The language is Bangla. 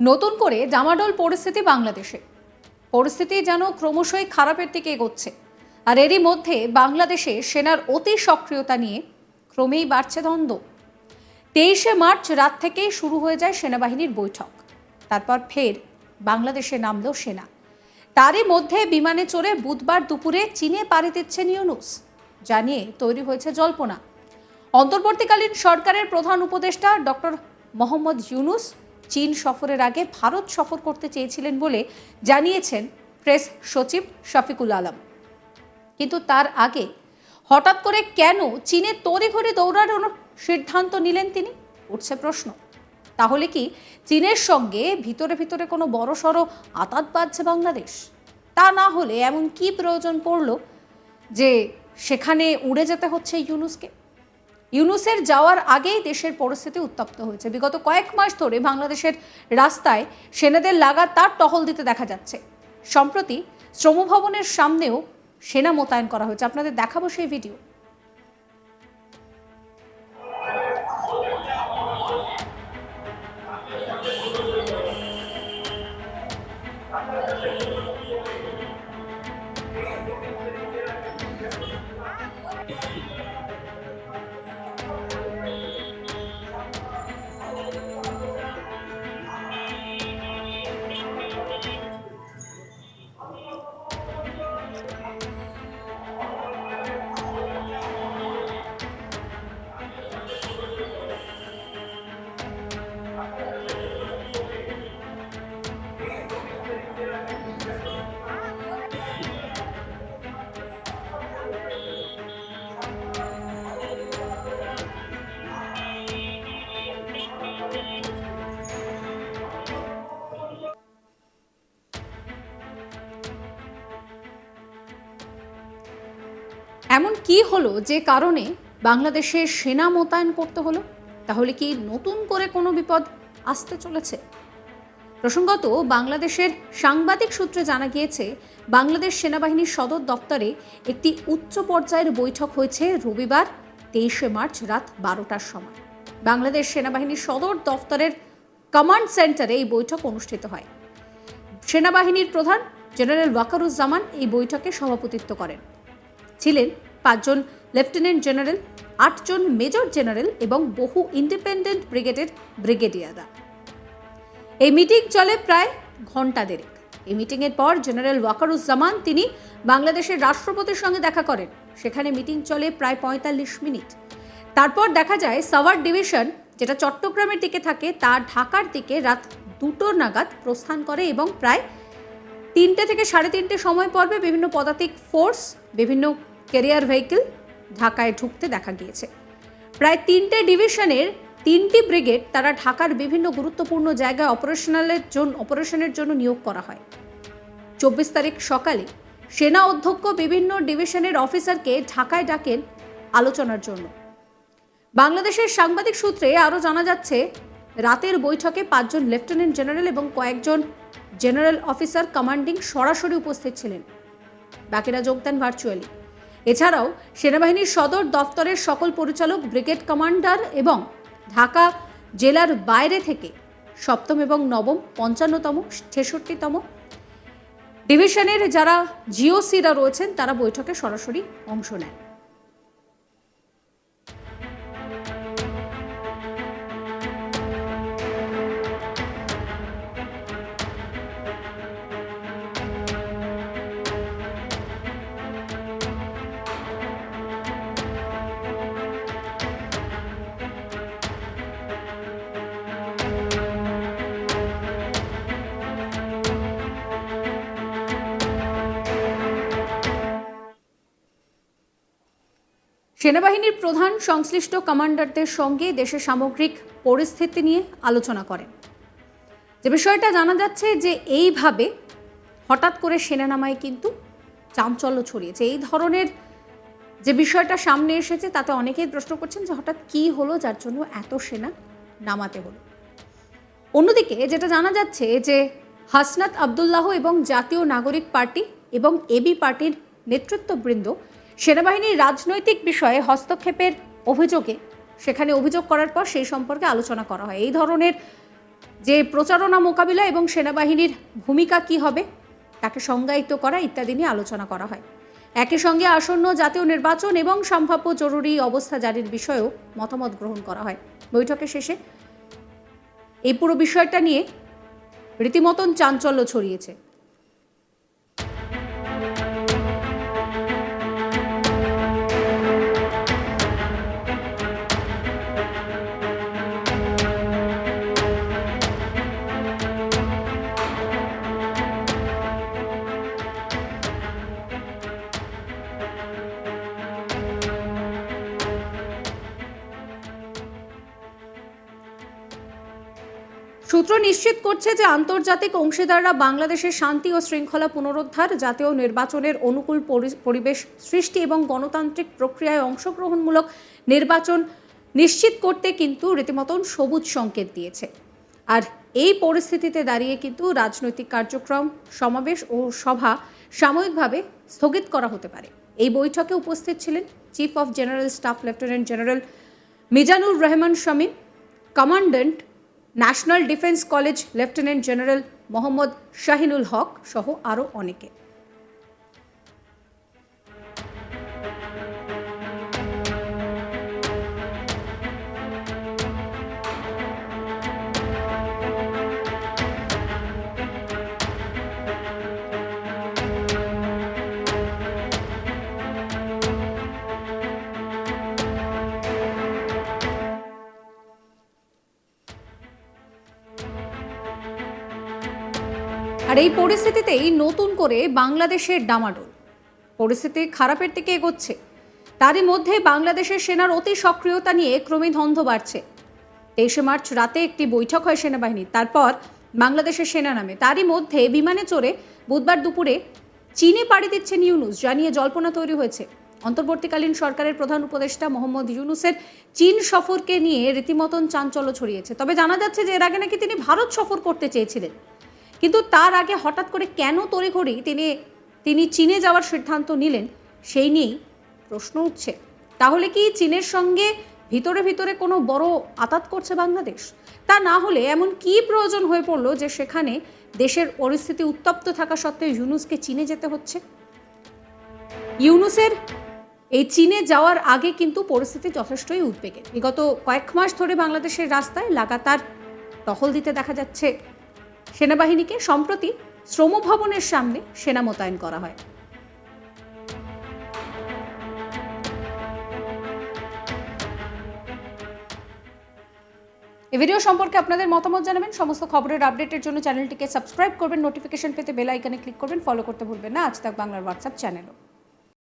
নতুন করে জামাডোল পরিস্থিতি বাংলাদেশে। পরিস্থিতি যেন ক্রমশই খারাপের দিকে এগোচ্ছে। আর এরই মধ্যে বাংলাদেশে সেনার অতি সক্রিয়তা নিয়ে ক্রমেই বাড়ছে দ্বন্দ্ব। তেইশে মার্চ রাত থেকেই শুরু হয়ে যায় সেনাবাহিনীর বৈঠক। তারপর ফের বাংলাদেশে নামল সেনা। তারই মধ্যে বিমানে চড়ে বুধবার দুপুরে চীনে পাড়ি দিচ্ছেন ইউনুস জানিয়ে তৈরি হয়েছে জল্পনা। অন্তর্বর্তীকালীন সরকারের প্রধান উপদেষ্টা ডক্টর মোহাম্মদ ইউনুস চীন সফরের আগে ভারত সফর করতে চেয়েছিলেন বলে জানিয়েছেন প্রেস সচিব শফিকুল আলম। কিন্তু তার আগে হঠাৎ করে কেন চীনে তড়িঘড়ি দৌড়ানোর সিদ্ধান্ত নিলেন তিনি? উঠছে প্রশ্ন। তাহলে কি চীনের সঙ্গে ভিতরে ভিতরে কোনো বড়সড় আতাত বাজছে বাংলাদেশ? তা না হলে এমন কি প্রয়োজন পড়ল যে সেখানে উড়ে যেতে হচ্ছে ইউনুসকে? ইউনুসের যাওয়ার আগেই দেশের পরিস্থিতি উত্তপ্ত হয়েছে। বিগত কয়েক মাস ধরে বাংলাদেশের রাস্তায় সেনাদের লাগাতার টহল দিতে দেখা যাচ্ছে। সম্প্রতি শ্রমভবনের সামনেও সেনা মোতায়েন করা হয়েছে। আপনাদের দেখাবো সেই ভিডিও। এমন কি হলো যে কারণে বাংলাদেশে সেনা মোতায়েন করতে হলো? তাহলে কি নতুন করে কোনো বিপদ আসতে চলেছে? প্রসঙ্গত, বাংলাদেশের সাংবাদিক সূত্রে জানা গিয়েছে, বাংলাদেশ সেনাবাহিনীর সদর দপ্তরে একটি উচ্চ পর্যায়ের বৈঠক হয়েছে রবিবার, তেইশে মার্চ রাত বারোটার সময়। বাংলাদেশ সেনাবাহিনীর সদর দপ্তরের কমান্ড সেন্টারে এই বৈঠক অনুষ্ঠিত হয়। সেনাবাহিনীর প্রধান জেনারেল ওয়াকারুজ্জামান এই বৈঠকে সভাপতিত্ব করেন। ছিলেন পাঁচজন লেফটেন্যান্ট জেনারেল, আটজন মেজর জেনারেল এবং বহু ইন্ডিপেন্ডেন্ট ব্রিগেডের ব্রিগেডিয়াররা। এই মিটিং চলে প্রায় ঘণ্টা দেড়েক। এই মিটিংয়ের পর জেনারেল ওয়াকারুজ্জামান তিনি বাংলাদেশের রাষ্ট্রপতির সঙ্গে দেখা করেন। সেখানে মিটিং চলে প্রায় পঁয়তাল্লিশ মিনিট। তারপর দেখা যায় সাওয়ার ডিভিশন, যেটা চট্টগ্রামের দিকে থাকে, তা ঢাকার দিকে রাত দুটোর নাগাদ প্রস্থান করে এবং প্রায় তিনটে থেকে সাড়ে তিনটে সময় পর্বে বিভিন্ন পদাতিক ফোর্স, বিভিন্ন ক্যারিয়ার ভেহিকেল ঢাকায় ঢুকতে দেখা গিয়েছে। প্রায় তিনটে ডিভিশনের তিনটি ব্রিগেড তারা ঢাকার বিভিন্ন গুরুত্বপূর্ণ জায়গায় অপারেশনালের জন্য অপারেশনের জন্য নিয়োগ করা হয়। চব্বিশ তারিখ সকালে সেনা অধ্যক্ষ বিভিন্ন ডিভিশনের অফিসারকে ঢাকায় ডাকেন আলোচনার জন্য। বাংলাদেশের সাংবাদিক সূত্রে আরও জানা যাচ্ছে, রাতের বৈঠকে পাঁচজন লেফটেন্যান্ট জেনারেল এবং কয়েকজন জেনারেল অফিসার কমান্ডিং সরাসরি উপস্থিত ছিলেন। বাকিরা যোগ দেন ভার্চুয়ালি। এছাড়াও সেনাবাহিনীর সদর দফতরের সকল পরিচালক, ব্রিগেড কমান্ডার এবং ঢাকা জেলার বাইরে থেকে সপ্তম এবং নবম, পঞ্চান্নতম, ছেষট্টিতম ডিভিশনের যারা জিওসিরা রয়েছেন, তারা বৈঠকে সরাসরি অংশ নেন। সেনাবাহিনীর প্রধান সংশ্লিষ্ট কমান্ডারদের সঙ্গে দেশের সামগ্রিক পরিস্থিতি নিয়ে আলোচনা করেন। যে বিষয়টা জানা যাচ্ছে যে এইভাবে হঠাৎ করে সেনা নামায় কিন্তু চাঞ্চল্য ছড়িয়েছে। এই ধরনের যে বিষয়টা সামনে এসেছে, তাতে অনেকেই প্রশ্ন করছেন যে হঠাৎ কী হলো, যার জন্য এত সেনা নামাতে হলো। অন্যদিকে যেটা জানা যাচ্ছে যে হাসনাত আবদুল্লাহ এবং জাতীয় নাগরিক পার্টি এবং এবি পার্টির নেতৃত্ববৃন্দ সেনাবাহিনীর রাজনৈতিক বিষয়ে হস্তক্ষেপের অভিযোগে, সেখানে অভিযোগ করার পর সেই সম্পর্কে আলোচনা করা হয়। এই ধরনের যে প্রচারণা মোকাবিলা এবং সেনাবাহিনীর ভূমিকা কি হবে, তাকে সংজ্ঞায়িত করা ইত্যাদি নিয়ে আলোচনা করা হয়। একই সঙ্গে আসন্ন জাতীয় নির্বাচন এবং সম্ভাব্য জরুরি অবস্থা জারির বিষয়েও মতামত গ্রহণ করা হয়। বৈঠকের শেষে এই পুরো বিষয়টা নিয়ে রীতিমতন চাঞ্চল্য ছড়িয়েছে। সূত্র নিশ্চিত করছে যে আন্তর্জাতিক অংশীদাররা বাংলাদেশের শান্তি ও শৃঙ্খলা পুনরুদ্ধার, জাতীয় নির্বাচনের অনুকূল পরি- পরিবেশ সৃষ্টি এবং গণতান্ত্রিক প্রক্রিয়ায় অংশগ্রহণমূলক নির্বাচন নিশ্চিত করতে কিন্তু রীতিমতন সবুজ সংকেত দিয়েছে। আর এই পরিস্থিতিতে দাঁড়িয়ে কিন্তু রাজনৈতিক কার্যক্রম, সমাবেশ ও সভা সাময়িকভাবে স্থগিত করা হতে পারে। এই বৈঠকে উপস্থিত ছিলেন chief of general staff lieutenant general Mizanur Rahman Shamim commandant national defence college lieutenant general Mohammad Shahinul Haque সহ আরও অনেকে। আর এই পরিস্থিতিতেই নতুন করে বাংলাদেশের ডামাডোল। পরিস্থিতি খারাপের দিকে এগোচ্ছে। তারই মধ্যে বাংলাদেশের সেনার অতি সক্রিয়তা নিয়ে ক্রমে ধন্ধ বাড়ছে। তেইশে মার্চ রাতে একটি বৈঠক হয় সেনাবাহিনীর। তারপর বাংলাদেশের সেনা নামে। তারই মধ্যে বিমানে চড়ে বুধবার দুপুরে চীনে পাড়ি দিচ্ছেন ইউনুস জানিয়ে জল্পনা তৈরি হয়েছে। অন্তর্বর্তীকালীন সরকারের প্রধান উপদেষ্টা মোহাম্মদ ইউনুসের চীন সফরকে নিয়ে রীতিমতন চাঞ্চল্য ছড়িয়েছে। তবে জানা যাচ্ছে যে এর আগে নাকি তিনি ভারত সফর করতে চেয়েছিলেন। কিন্তু তার আগে হঠাৎ করে কেন তড়িঘড়ি তিনি তিনি চীনে যাওয়ার সিদ্ধান্ত নিলেন, সেই নিয়েই প্রশ্ন উঠছে। তাহলে কি চীনের সঙ্গে ভিতরে ভিতরে কোনো বড় আতাত করছে বাংলাদেশ? তা না হলে এমন কি প্রয়োজন হয়ে পড়ল যে সেখানে দেশের পরিস্থিতি উত্তপ্ত থাকা সত্ত্বেও ইউনুসকে চীনে যেতে হচ্ছে? ইউনুসের এই চীনে যাওয়ার আগে কিন্তু পরিস্থিতি যথেষ্টই উদ্বেগের বিগত কয়েক মাস ধরে বাংলাদেশের রাস্তায় লাগাতার টহল দিতে দেখা যাচ্ছে। সেনাবাহিনীকে সম্প্রতি শ্রম ভবনের সামনে সেনা মোতায়েন করা হয়। এই ভিডিও সম্পর্কে আপনাদের মতামত জানাবেন। সমস্ত খবরের আপডেটের জন্য চ্যানেলটিকে সাবস্ক্রাইব করবেন। নোটিফিকেশন পেতে বেল আইকনে ক্লিক করবেন। ফলো করতে ভুলবেন না। আজ তাক বাংলার হোয়াটসঅ্যাপ চ্যানেলও।